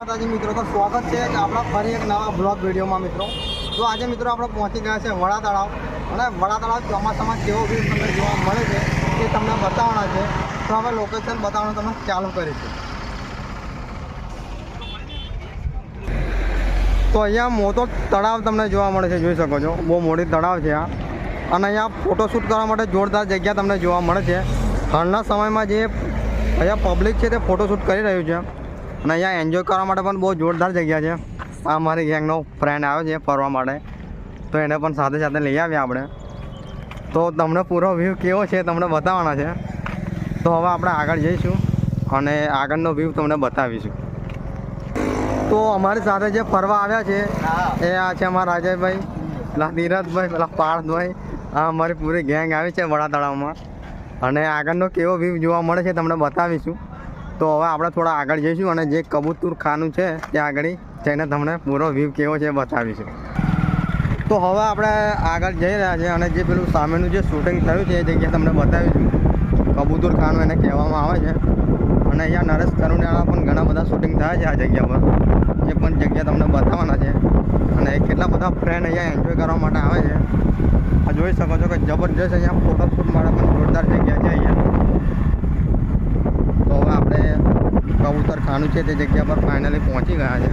માતાજી મિત્રો, તો સ્વાગત છે કે આપણા ફરી એક નવા બ્લોગ વિડીયોમાં મિત્રો. તો આજે મિત્રો આપણે પહોંચી ગયા છે વડા તળાવ અને વડા તળાવ ચોમાસામાં કેવો વ્યૂ તમને જોવા મળે છે એ તમને બતાવવાના છે. તો હવે લોકેશન બતાવવાનું તમે ચાલુ કરીશું. તો અહીંયા મોટો તળાવ તમને જોવા મળે છે, જોઈ શકો છો. બહુ મોટી તળાવ છે આ. અને અહીંયા ફોટોશૂટ કરવા માટે જોરદાર જગ્યા તમને જોવા મળે છે. હાલના સમયમાં જે અહીંયા પબ્લિક છે તે ફોટોશૂટ કરી રહ્યું છે. અને અહીંયા એન્જોય કરવા માટે પણ બહુ જોરદાર જગ્યા છે. આ મારી ગેંગનો ફ્રેન્ડ આવ્યો છે ફરવા માટે. તો એને પણ સાથે સાથે લઈ આવ્યા આપણે. તો તમને પૂરો વ્યૂ કેવો છે તમને બતાવવાના છે. તો હવે આપણે આગળ જઈશું અને આગળનો વ્યૂ તમને બતાવીશું. તો અમારી સાથે જે ફરવા આવ્યા છે, એ આ છે અમારા રાજયભાઈ પેલા નીરજભાઈ, પેલા પાર્થભાઈ. આ અમારી પૂરી ગેંગ આવી છે વડા તળાવમાં અને આગળનો કેવો વ્યૂ જોવા મળે છે તમને બતાવીશું. તો હવે આપણે થોડા આગળ જઈશું અને જે કબૂતર ખાનું છે, ત્યાં આગળ જઈને તમને પૂરો વ્યૂ કેવો છે બતાવીશું. તો હવે આપણે આગળ જઈ રહ્યા છીએ અને જે પેલું સામેનું જે શૂટિંગ થયું છે એ જગ્યાએ તમને બતાવીશું. કબૂતર ખાનું એને કહેવામાં આવે છે. અને અહીંયા નરેશ કરુણિયાળા પણ ઘણા બધા શૂટિંગ થયા છે આ જગ્યા પર એ પણ જગ્યા તમને બતાવવાના છે. અને કેટલા બધા ફ્રેન્ડ અહીંયા એન્જોય કરવા માટે આવે છે. આ જોઈ શકો છો કે જબરજસ્ત અહીંયા ફોટોશૂટ માટે પણ જોરદાર જગ્યા છે અહીંયા તો હવે આપણે કબૂતર છે તે જગ્યા પર ફાઇનલી પહોંચી ગયા છે.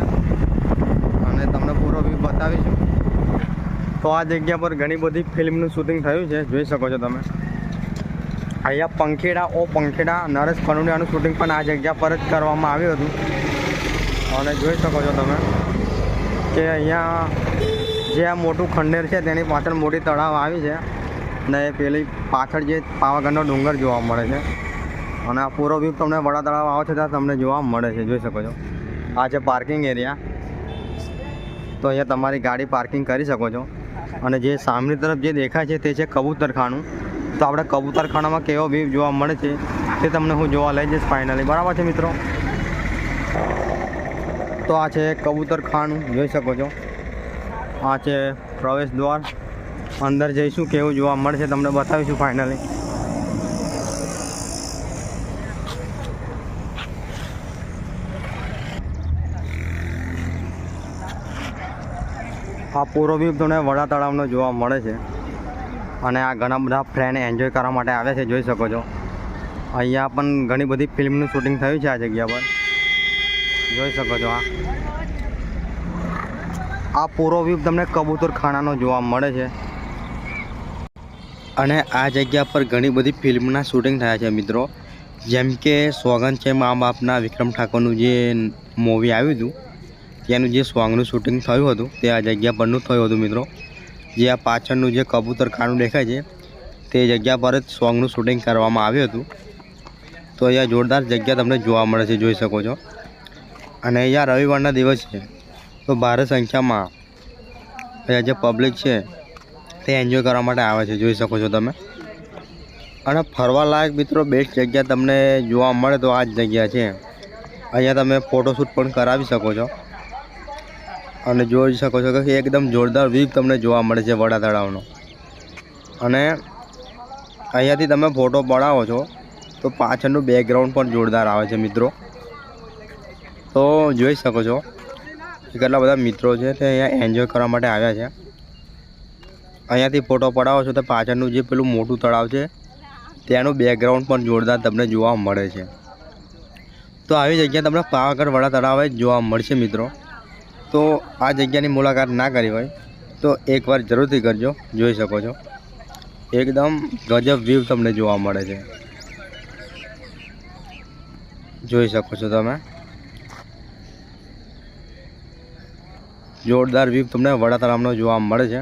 અને તમને પૂરો વ્યૂ બતાવીશું. તો આ જગ્યા પર ઘણી બધી ફિલ્મનું શૂટિંગ થયું છે, જોઈ શકો છો તમે. અહીંયા પંખેડા, ઓ પંખેડા, નરેશ કનુડિયાનું શૂટિંગ પણ આ જગ્યા પર જ કરવામાં આવ્યું હતું. અને જોઈ શકો છો તમે કે અહીંયા જે આ મોટું ખંડેર છે તેની પાછળ મોટી તળાવ આવી છે. એ પેલી પાછળ જે પાવાગઢનો ડુંગર જોવા મળે છે. અને આ પૂરો વ્યૂ તમને વડા તળાવ આવો છે ત્યાં તમને જોવા મળે છે, જોઈ શકો છો. આ છે પાર્કિંગ એરિયા તો અહીંયા તમારી ગાડી પાર્કિંગ કરી શકો છો. અને જે સામેની તરફ જે દેખાય છે તે છે કબૂતરખાનું. તો આપણે કબૂતરખાનામાં કેવો વ્યૂ જોવા મળે છે તે તમને હું જોવા લઈ જઈશ ફાઇનલી બરાબર છે મિત્રો? તો આ છે કબૂતરખાનું, જોઈ શકો છો. આ છે પ્રવેશ દ્વાર. અંદર જઈશું, કેવું જોવા મળશે તમને બતાવીશું ફાઇનલી આ પૂરો વ્યૂ તમને વડા તળાવનો જોવા મળે છે. અને આ ઘણા બધા ફ્રેન્ડ એન્જોય કરવા માટે આવ્યા છે, જોઈ શકો છો. અહીંયા પણ ઘણી બધી ફિલ્મનું શૂટિંગ થયું છે આ જગ્યા પર. જોઈ શકો છો આ આ પૂરો વ્યૂ તમને કબૂતર ખાનાનો જોવા મળે છે. અને આ જગ્યા પર ઘણી બધી ફિલ્મના શૂટિંગ થયા છે, મિત્રો. જેમ કે સ્વગન છે મા બાપના વિક્રમ ઠાકોરનું જે મૂવી આવ્યું હતું ત્યાંનું જે સોંગનું શૂટિંગ થયું હતું, તે આ જગ્યા પરનું થયું હતું મિત્રો. જે આ પાછળનું જે કબૂતર ખાનું દેખાય છે, તે જગ્યા પર જ સોંગનું શૂટિંગ કરવામાં આવ્યું હતું. તો અહીંયા જોરદાર જગ્યા તમને જોવા મળે છે, જોઈ શકો છો. અને અહીંયા રવિવારના દિવસ છે, તો ભારે સંખ્યામાં અહીંયા જે પબ્લિક છે, તે એન્જોય કરવા માટે આવે છે, જોઈ શકો છો તમે. અને ફરવા લાયક મિત્રો બેસ્ટ જગ્યા તમને જોવા મળે તો આ જ જગ્યા છે. અહીંયા તમે ફોટોશૂટ પણ કરાવી શકો છો. અને જોઈ શકો છો કે એકદમ જોરદાર વ્યૂ તમને જોવા મળે છે વડા તળાવનો. અને અહીંયાથી તમે ફોટો પડાવો છો, તો પાછળનું બેકગ્રાઉન્ડ પણ જોરદાર આવે છે મિત્રો. તો જોઈ શકો છો કેટલા બધા મિત્રો છે તે અહીંયા એન્જોય કરવા માટે આવ્યા છે. અહીંયાથી ફોટો પડાવો છો તો પાછળનું જે પેલું મોટું તળાવ છે, ત્યાંનું બેકગ્રાઉન્ડ પણ જોરદાર તમને જોવા મળે છે. તો આવી જગ્યા તમને પાવાગઢ વડા તળાવે જોવા મળશે મિત્રો. તો આ જગ્યાની મુલાકાત ના કરી હોય તો એકવાર જરૂરથી કરજો, જોઈ શકો છો. એકદમ ગજબ વ્યૂ તમને જોવા મળે છે. જોઈ શકો છો તમે. જોરદાર વ્યૂ તમને વડા તળાવનો જોવા મળે છે.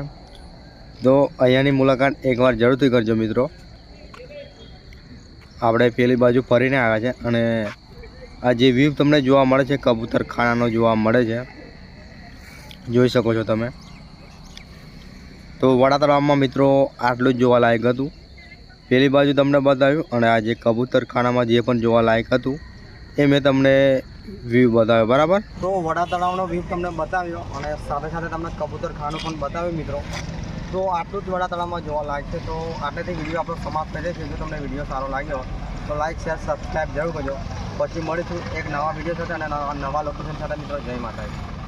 તો અહીંયાની મુલાકાત એકવાર જરૂરથી કરજો મિત્રો. આપણે પેલી બાજુ ફરીને આવ્યા છે અને આ જે વ્યૂ તમને જોવા મળે છે કબૂતર ખાનાનો જોવા મળે છે. જોઈ શકો છો તમે. તો વડા તળાવમાં મિત્રો આટલું જ જોવા લાયક હતું. પેલી બાજુ તમને બતાવ્યું અને આ જે કબૂતરખાનામાં જે પણ જોવા લાયક હતું, એ મેં તમને વ્યૂ બતાવ્યો, બરાબર? તો વડા તળાવનો વ્યૂ તમને બતાવ્યો અને સાથે સાથે તમને કબૂતરખાનું પણ બતાવ્યું મિત્રો. તો આટલું જ વડા તળાવમાં જોવા લાયક છે. તો આટલેથી વીડિયો આપણો સમાપ્ત કરીએ છીએ જો તમને વીડિયો સારો લાગ્યો તો લાઈક શેર સબસ્ક્રાઈબ જરૂર કરજો. પછી મળીશું એક નવા વીડિયો સાથે અને નવા લોકેશન સાથે મિત્રો. જય માતાજી.